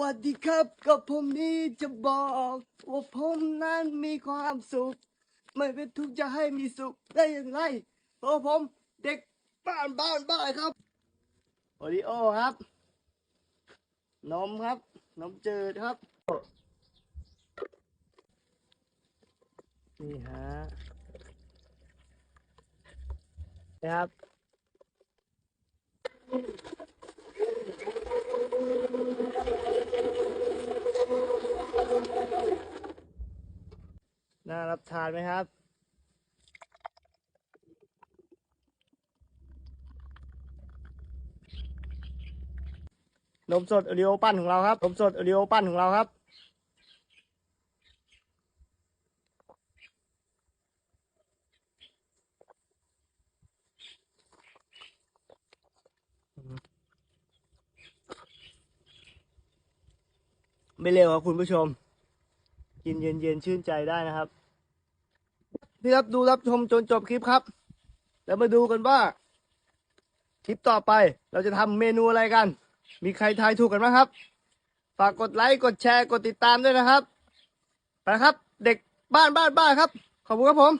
วัสดีครับกับผมนี้จะบอกว่าผมนั้นมีความสุข ไม่เป็นทุกข์จะให้มีสุขได้อย่างไรเพราะผมเด็กบ้านบ้านบ้านครับโอริโอครับ นมครับนมจืดครับ นี่ฮะนะครับ น่ารับทานไหมครับ นมสดโอริโอปั้นของเราครับ นมสดโอริโอปั้นของเราครับไม่เร็วครับคุณผู้ชม กินเย็นๆชื่นใจได้นะครับที่รับดูรับชมจนจบคลิปครับ แล้วมาดูกันว่า คลิปต่อไปเราจะทำเมนูอะไรกัน มีใครทายถูกกันไหมครับ ฝากกดไลค์กดแชร์กดติดตามด้วยนะครับ ไปครับ เด็กบ้านบ้านบ้านครับ ขอบคุณครับผม